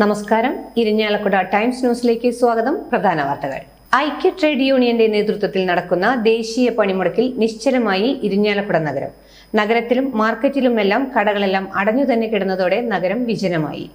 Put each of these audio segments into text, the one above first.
നമസ്കാരം. ഇരിഞ്ഞാലക്കുട ടൈംസ് ന്യൂസിലേക്ക് സ്വാഗതം. പ്രധാന വാർത്തകൾ. ഐക്യ ട്രേഡ് യൂണിയന്റെ നേതൃത്വത്തിൽ നടക്കുന്ന ദേശീയ പണിമുടക്കിൽ നിശ്ചലമായി ഇരിഞ്ഞാലക്കുട നഗരം. നഗരത്തിലും മാർക്കറ്റിലുമെല്ലാം കടകളെല്ലാം അടഞ്ഞു തന്നെ കിടന്നതോടെ നഗരം വിജനമായി.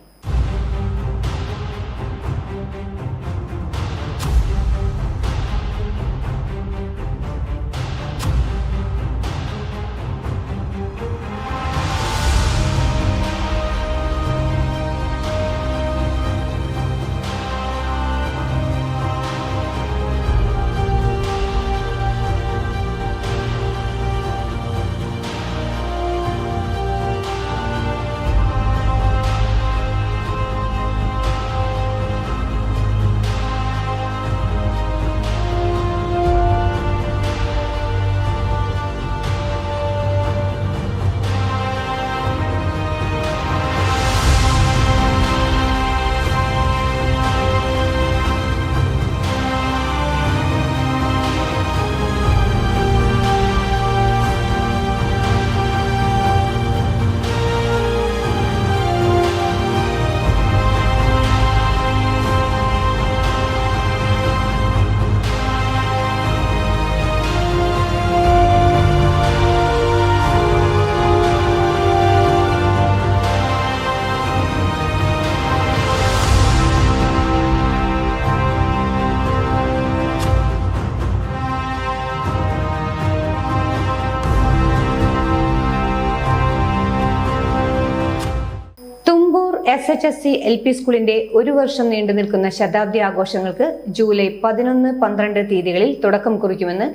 S H S C L P സ്കൂളിന്റെ ഒരു വർഷം നീണ്ടു നിൽക്കുന്ന ശതാബ്ദി ആഘോഷങ്ങൾക്ക് ജൂലൈ പതിനൊന്ന് പന്ത്രണ്ട് തീയതികളിൽ തുടക്കം കുറിക്കുമെന്ന്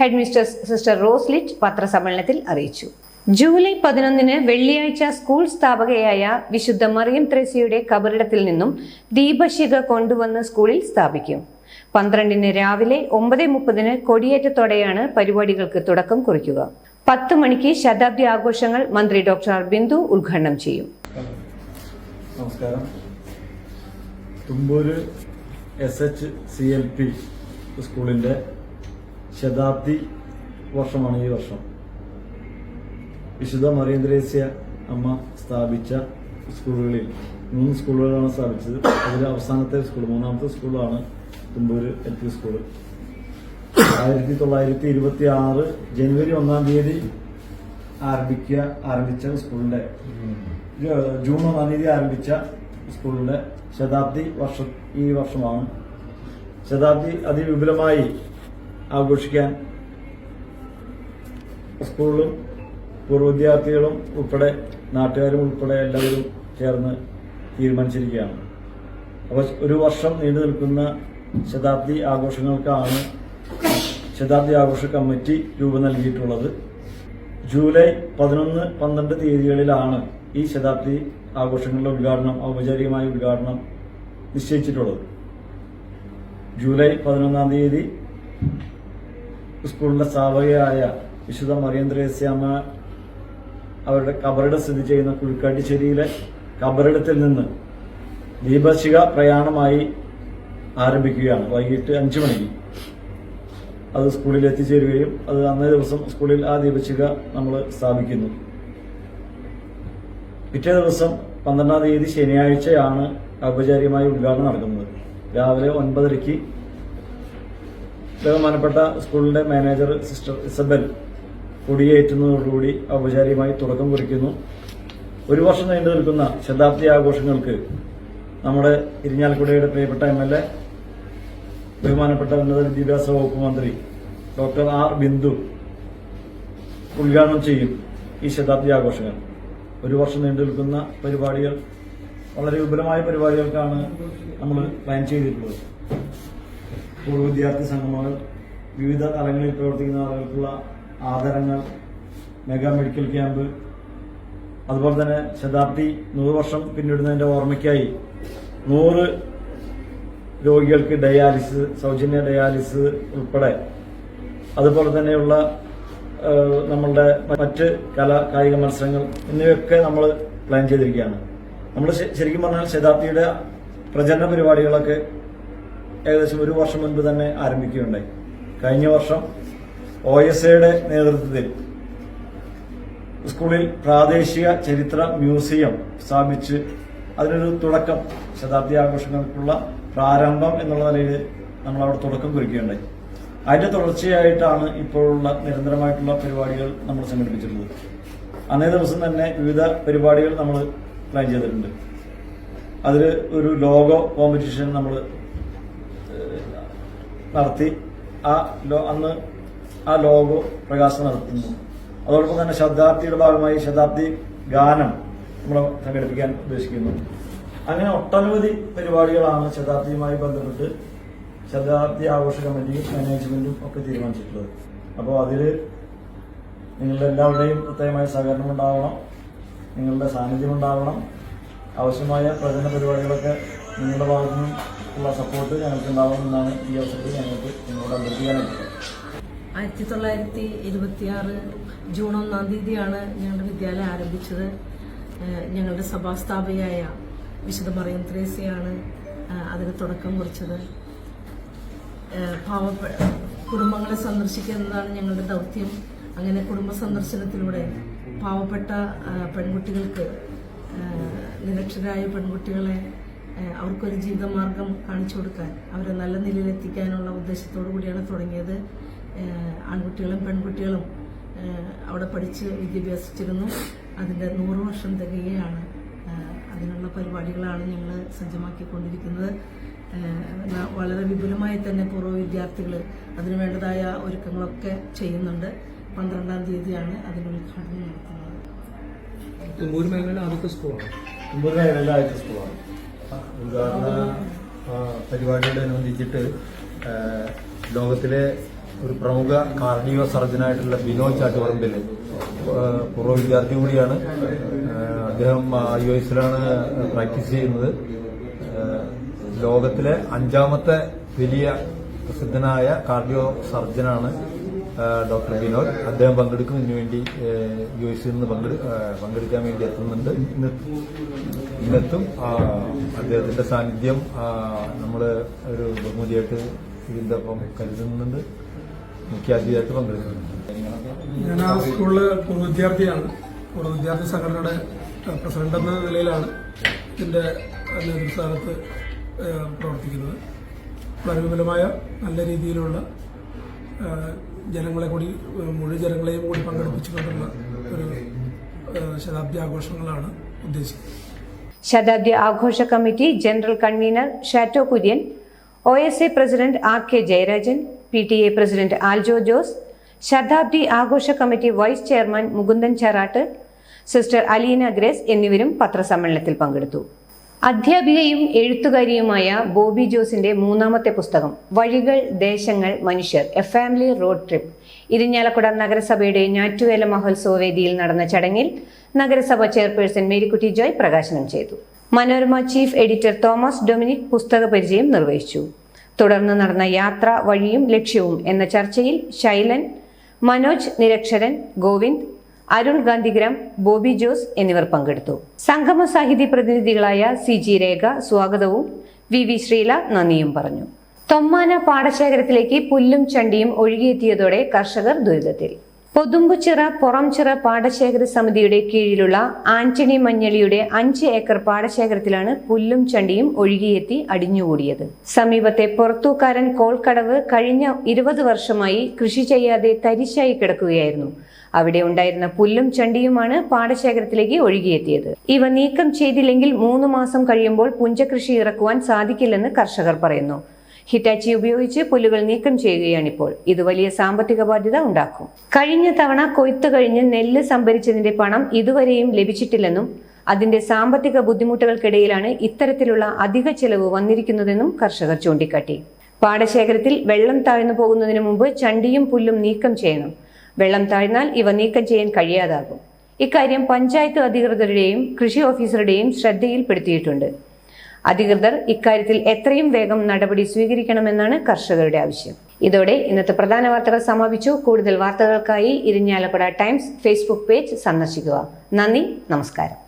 ഹെഡ് മിസ്റ്റേഴ്സ് സിസ്റ്റർ റോസ്ലിറ്റ് പത്രസമ്മേളനത്തിൽ അറിയിച്ചു. ജൂലൈ പതിനൊന്നിന് വെള്ളിയാഴ്ച സ്കൂൾ സ്ഥാപകയായ വിശുദ്ധ മറിയം ത്രേസിയുടെ കബറിടത്തിൽ നിന്നും ദീപശിഖ കൊണ്ടുവന്ന് സ്കൂളിൽ സ്ഥാപിക്കും. പന്ത്രണ്ടിന് രാവിലെ ഒമ്പത് മുപ്പതിന് കൊടിയേറ്റത്തോടെയാണ് പരിപാടികൾക്ക് തുടക്കം കുറിക്കുക. പത്ത് മണിക്ക് ശതാബ്ദി ആഘോഷങ്ങൾ മന്ത്രി ഡോക്ടർ ബിന്ദു ഉദ്ഘാടനം ചെയ്യും. നമസ്കാരം. Thumboor S H S C L സ്കൂളിന്റെ ശതാബ്ദി വർഷമാണ് ഈ വർഷം. വിശുദ്ധ മറിയന്ത്രേസ്യ അമ്മ സ്ഥാപിച്ച സ്കൂളുകളിൽ മൂന്ന് സ്കൂളുകളാണ് സ്ഥാപിച്ചത്. അതിൽ അവസാനത്തെ സ്കൂൾ മൂന്നാമത്തെ സ്കൂളാണ് തുമ്പൂര് എൽ പി സ്കൂൾ. ആയിരത്തി തൊള്ളായിരത്തി ഇരുപത്തി ആറ് ജനുവരി ഒന്നാം തീയതി ആരംഭിക്കുക ആരംഭിച്ച സ്കൂളിന്റെ ജൂൺ ഒന്നാം തീയതി ആരംഭിച്ച സ്കൂളിന്റെ ശതാബ്ദി വർഷം ഈ വർഷമാണ്. ശതാബ്ദി അതിവിപുലമായി ആഘോഷിക്കാൻ സ്കൂളും പൂർവ വിദ്യാർത്ഥികളും ഉൾപ്പെടെ നാട്ടുകാരും ഉൾപ്പെടെ എല്ലാവരും ചേർന്ന് തീരുമാനിച്ചിരിക്കുകയാണ്. അപ്പോൾ ഒരു വർഷം നീണ്ടു നിൽക്കുന്ന ശതാബ്ദി ആഘോഷങ്ങൾക്കാണ് ശതാബ്ദി ആഘോഷ കമ്മിറ്റി രൂപം നൽകിയിട്ടുള്ളത്. ജൂലൈ പതിനൊന്ന് പന്ത്രണ്ട് തീയതികളിലാണ് ഈ ശതാബ്ദി ആഘോഷങ്ങളുടെ ഉദ്ഘാടനം ഔപചാരികമായ ഉദ്ഘാടനം നിശ്ചയിച്ചിട്ടുള്ളത്. ജൂലൈ പതിനൊന്നാം തീയതി സ്കൂളിന്റെ സ്ഥാപകയായ വിശുദ്ധ മറിയന്ത്രേസ്യാമ്മ അവരുടെ കബറിടം സ്ഥിതി ചെയ്യുന്ന കുഴിക്കാട്ടിശ്ശേരിയിലെ കബറിടത്തിൽ നിന്ന് ദീപശിഖ പ്രയാണമായി ആരംഭിക്കുകയാണ്. വൈകിട്ട് അഞ്ചു മണിക്ക്. അത് സ്കൂളിൽ എത്തിച്ചേരുകയും അത് അന്നേ ദിവസം സ്കൂളിൽ ആ ദീപശിഖ നമ്മൾ സ്ഥാപിക്കുന്നു. പിറ്റേ ദിവസം പന്ത്രണ്ടാം തീയതി ശനിയാഴ്ചയാണ് ഔപചാരികമായ ഉദ്ഘാടനം നടക്കുന്നത്. രാവിലെ ഒൻപതരയ്ക്ക് ബഹുമാനപ്പെട്ട സ്കൂളിന്റെ മാനേജർ സിസ്റ്റർ ഇസബൽ കൊടിയേറ്റുന്നതോടുകൂടി ഔപചാരികമായി തുടക്കം കുറിക്കുന്നു. ഒരു വർഷം നീണ്ടു നിൽക്കുന്ന ശതാബ്ദി ആഘോഷങ്ങൾക്ക് നമ്മുടെ ഇരിഞ്ഞാലക്കുടയുടെ പ്രിയപ്പെട്ട എം എൽ എ ബഹുമാനപ്പെട്ട ഉന്നത വിദ്യാഭ്യാസ വകുപ്പ് മന്ത്രി ഡോക്ടർ ആർ ബിന്ദു ഉദ്ഘാടനം ചെയ്യും ഈ ശതാബ്ദി ആഘോഷങ്ങൾ. ഒരു വർഷം നീണ്ടു നിൽക്കുന്ന പരിപാടികൾ വളരെ വിപുലമായ പരിപാടികൾക്കാണ് നമ്മൾ പ്ലാൻ ചെയ്തിട്ടുള്ളത്. സ്കൂൾ വിദ്യാർത്ഥി സംഘങ്ങൾ വിവിധ തലങ്ങളിൽ പ്രവർത്തിക്കുന്ന ആളുകൾക്കുള്ള ആദരങ്ങൾ മെഗാ മെഡിക്കൽ ക്യാമ്പ് അതുപോലെ തന്നെ ശതാബ്ദി നൂറ് വർഷം പിന്നിടുന്നതിന്റെ ഓർമ്മയ്ക്കായി നൂറ് രോഗികൾക്ക് ഡയാലിസിസ് സൗജന്യ ഡയാലിസിസ് ഉൾപ്പെടെ. അതുപോലെ തന്നെയുള്ള നമ്മളുടെ മറ്റ് കലാ കായിക മത്സരങ്ങൾ എന്നിവയൊക്കെ നമ്മൾ പ്ലാൻ ചെയ്തിരിക്കുകയാണ്. നമ്മൾ ശരിക്കും പറഞ്ഞാൽ ശതാബ്ദിയുടെ പ്രചരണ പരിപാടികളൊക്കെ ഏകദേശം ഒരു വർഷം മുൻപ് തന്നെ ആരംഭിക്കുകയുണ്ടായി. കഴിഞ്ഞ വർഷം ഒ എസ് എയുടെ നേതൃത്വത്തിൽ സ്കൂളിൽ പ്രാദേശിക ചരിത്ര മ്യൂസിയം സ്ഥാപിച്ച് അതിനൊരു തുടക്കം ശതാബ്ദി ആഘോഷങ്ങൾക്കുള്ള പ്രാരംഭം എന്നുള്ള നിലയിൽ നമ്മൾ അവിടെ തുടക്കം കുറിക്കുകയുണ്ടായി. അതിന്റെ തുടർച്ചയായിട്ടാണ് ഇപ്പോഴുള്ള നിരന്തരമായിട്ടുള്ള പരിപാടികൾ നമ്മൾ സംഘടിപ്പിച്ചിട്ടുള്ളത്. അന്നേ ദിവസം തന്നെ വിവിധ പരിപാടികൾ നമ്മൾ പ്ലാൻ ചെയ്തിട്ടുണ്ട്. അതിൽ ഒരു ലോഗോ കോമ്പറ്റീഷൻ നമ്മൾ നടത്തി. ആ അന്ന് ആ ലോഗോ പ്രകാശനം നടത്തുന്നു. അതോടൊപ്പം തന്നെ ശതാബ്ദിയുടെ ഭാഗമായി ശതാബ്ദി ഗാനം നമ്മൾ സംഘടിപ്പിക്കാൻ ഉദ്ദേശിക്കുന്നു. അങ്ങനെ ഒട്ടനവധി പരിപാടികളാണ് ശതാബ്ദിയുമായി ബന്ധപ്പെട്ട് ശതാബ്ദി ആഘോഷ കമ്മിറ്റിയും മാനേജ്മെന്റും ഒക്കെ തീരുമാനിച്ചിട്ടുള്ളത്. അപ്പോൾ അതിൽ നിങ്ങളുടെ എല്ലാവരുടെയും പ്രത്യേകമായ സഹകരണം ഉണ്ടാവണം നിങ്ങളുടെ സാന്നിധ്യം ഉണ്ടാവണം. ആവശ്യമായ പ്രചരണ പരിപാടികളൊക്കെ നിങ്ങളുടെ ഭാഗത്തു നിന്നും ഉള്ള സപ്പോർട്ട് ഞങ്ങൾക്ക് ഉണ്ടാവണമെന്നാണ് ഈ അവസരത്തിൽ ഞങ്ങൾക്ക് നിങ്ങളോട് അഭ്യർത്ഥിക്കാനുള്ളത്. ആയിരത്തി തൊള്ളായിരത്തി ഇരുപത്തിയാറ് ജൂൺ ഒന്നാം തീയതിയാണ് ഞങ്ങളുടെ വിദ്യാലയം ആരംഭിച്ചത്. ഞങ്ങളുടെ സഭാസ്ഥാപികയായ വിശുദ്ധ മറിയം ത്രേസിയാണ് അതിന് തുടക്കം കുറിച്ചത്. ഏഹ് പാവപ്പെ കുടുംബങ്ങളെ സന്ദർശിക്കുന്നതാണ് ഞങ്ങളുടെ ദൗത്യം. അങ്ങനെ കുടുംബ സന്ദർശനത്തിലൂടെ പാവപ്പെട്ട പെൺകുട്ടികൾക്ക് നിരക്ഷരായ പെൺകുട്ടികളെ അവർക്കൊരു ജീവിതമാർഗം കാണിച്ചു കൊടുക്കാൻ അവരെ നല്ല നിലയിലെത്തിക്കാനുള്ള ഉദ്ദേശത്തോടു കൂടിയാണ് തുടങ്ങിയത്. ആൺകുട്ടികളും പെൺകുട്ടികളും അവിടെ പഠിച്ച് വിദ്യാഭ്യാസിച്ചിരുന്നു. അതിന്റെ നൂറ് വർഷം തികയാണ് അതിനുള്ള പരിപാടികളാണ് ഞങ്ങൾ സജ്ജമാക്കിക്കൊണ്ടിരിക്കുന്നത്. വളരെ വിപുലമായി തന്നെ പൂർവ വിദ്യാർത്ഥികൾ അതിനു വേണ്ടതായ ഒരുക്കങ്ങളൊക്കെ ചെയ്യുന്നുണ്ട്. പന്ത്രണ്ടാം തീയതിയാണ് അതിന്റെ ഉദ്ഘാടനം നടത്തുന്നത് തുമ്പൂർ അനുബന്ധിച്ചിട്ട് ആദ്യത്തെ സ്കൂളാണ്? ഉദ്ഘാടന പരിപാടിയോടനുബന്ധിച്ചിട്ട് ലോകത്തിലെ ഒരു പ്രമുഖ കാർഡിയോ സർജനായിട്ടുള്ള ബിനോദ് ചാട്ടുപറമ്പിൽ പൂർവ വിദ്യാർത്ഥി കൂടിയാണ് അദ്ദേഹം യു എസിലാണ് പ്രാക്ടീസ് ചെയ്യുന്നത്. ലോകത്തിലെ അഞ്ചാമത്തെ വലിയ പ്രസിദ്ധനായ കാർഡിയോ സർജനാണ് ഡോക്ടർ വിനോദ്. അദ്ദേഹം പങ്കെടുക്കും. ഇതിനു വേണ്ടി യു എസിൽ നിന്ന് പങ്കെടുക്കാൻ വേണ്ടി എത്തുന്നുണ്ട്. ഇന്ന് ഇന്നെത്തും അദ്ദേഹത്തിന്റെ സാന്നിധ്യം നമ്മൾ ഒരു ബഹുമതിയായിട്ട് ഇതിന്റെ ഒപ്പം കരുതുന്നുണ്ട്. മുഖ്യാതിഥിയായിട്ട് പങ്കെടുക്കുന്നുണ്ട്. ഞാൻ ആ സ്കൂളിലെ പൂർവ വിദ്യാർത്ഥിയാണ്. പൂർവ വിദ്യാർത്ഥി സംഘടനയുടെ പ്രസിഡന്റ് എന്ന നിലയിലാണ്. ഇതിന്റെ നേതൃസ്ഥാനത്ത് പ്രവർത്തിക്കുന്നത്. വളരെ വിപുലമായ നല്ല രീതിയിലുള്ള ജനങ്ങളെ കൂടി മുഴുവൻ ജനങ്ങളെയും കൂടി പങ്കെടുപ്പിച്ചുകൊണ്ടുള്ള ഒരു ശതാബ്ദി ആഘോഷങ്ങളാണ് ഉദ്ദേശിക്കുന്നത്. ശതാബ്ദി ആഘോഷ committee general convener Shato Kurian O S A president R K Jayarajan P T A president Aljo Jose ശതാബ്ദി ആഘോഷ committee vice chairman Mukundan Charatt sister Aleena Grace എന്നിവരും പത്രസമ്മേളനത്തിൽ പങ്കെടുത്തു. അധ്യാപികയും എഴുത്തുകാരിയുമായ ബോബി ജോസിന്റെ മൂന്നാമത്തെ പുസ്തകം Vazhikal Deshangal Manushyar a family road trip. Irinjalakuda നഗരസഭയുടെ ഞാറ്റുവേല മഹോത്സവ വേദിയിൽ നടന്ന ചടങ്ങിൽ നഗരസഭ ചെയർപേഴ്സൺ മേരിക്കുട്ടി ജോയ് പ്രകാശനം ചെയ്തു. മനോരമ ചീഫ് എഡിറ്റർ തോമസ് ഡൊമിനിക് പുസ്തക പരിചയം നിർവഹിച്ചു. തുടർന്ന് നടന്ന യാത്ര വഴിയും ലക്ഷ്യവും എന്ന ചർച്ചയിൽ ശൈലൻ മനോജ് നിരക്ഷരൻ ഗോവിന്ദ് അരുൺ ഗാന്ധിഗ്രാം ബോബി ജോസ് എന്നിവർ പങ്കെടുത്തു. സംഗമ സാഹിത്യ പ്രതിനിധികളായ സി ജി രേഖ സ്വാഗതവും വി വി ശ്രീല നന്ദിയും പറഞ്ഞു. തൊമ്മാന പാടശേഖരത്തിലേക്ക് പുല്ലും ചണ്ടിയും ഒഴുകിയെത്തിയതോടെ കർഷകർ ദുരിതത്തിൽ. പൊതുമ്പുച്ചിറ പുറംചിറ പാടശേഖര സമിതിയുടെ കീഴിലുള്ള ആന്റണി മഞ്ഞളിയുടെ അഞ്ച് ഏക്കർ പാടശേഖരത്തിലാണ് പുല്ലും ചണ്ടിയും ഒഴുകിയെത്തി അടിഞ്ഞുകൂടിയത്. സമീപത്തെ പുറത്തൂക്കാരൻ കോൾക്കടവ് കഴിഞ്ഞ ഇരുപത് വർഷമായി കൃഷി ചെയ്യാതെ തരിശായി കിടക്കുകയായിരുന്നു. അവിടെ ഉണ്ടായിരുന്ന പുല്ലും ചണ്ടിയുമാണ് പാടശേഖരത്തിലേക്ക് ഒഴുകിയെത്തിയത്. ഇവ നീക്കം ചെയ്തില്ലെങ്കിൽ മൂന്ന് മാസം കഴിയുമ്പോൾ പുഞ്ചകൃഷി ഇറക്കുവാൻ സാധിക്കില്ലെന്ന് കർഷകർ പറയുന്നു. ഹിറ്റാച്ചി ഉപയോഗിച്ച് പുല്ലുകൾ നീക്കം ചെയ്യുകയാണിപ്പോൾ. ഇത് വലിയ സാമ്പത്തിക ബാധ്യത ഉണ്ടാക്കും. കഴിഞ്ഞ തവണ കൊയ്ത്തു കഴിഞ്ഞ് നെല്ല് സംഭരിച്ചതിന്റെ പണം ഇതുവരെയും ലഭിച്ചിട്ടില്ലെന്നും അതിന്റെ സാമ്പത്തിക ബുദ്ധിമുട്ടുകൾക്കിടയിലാണ് ഇത്തരത്തിലുള്ള അധിക ചെലവ് വന്നിരിക്കുന്നതെന്നും കർഷകർ ചൂണ്ടിക്കാട്ടി. പാടശേഖരത്തിൽ വെള്ളം താഴ്ന്നു പോകുന്നതിന് മുമ്പ് ചണ്ടിയും പുല്ലും നീക്കം ചെയ്യണം. വെള്ളം താഴ്ന്നാൽ ഇവ നീക്കം ചെയ്യാൻ കഴിയാതാകും. ഇക്കാര്യം പഞ്ചായത്ത് അധികൃതരുടെയും കൃഷി ഓഫീസറുടെയും ശ്രദ്ധയിൽപ്പെടുത്തിയിട്ടുണ്ട്. അധികൃതർ ഇക്കാര്യത്തിൽ എത്രയും വേഗം നടപടി സ്വീകരിക്കണമെന്നാണ് കർഷകരുടെ ആവശ്യം. ഇതോടെ ഇന്നത്തെ പ്രധാന വാർത്തകൾ സമാപിച്ചു. കൂടുതൽ വാർത്തകൾക്കായി ഇരിഞ്ഞാലക്കുട ടൈംസ് ഫേസ്ബുക്ക് പേജ് സന്ദർശിക്കുക. നന്ദി നമസ്കാരം.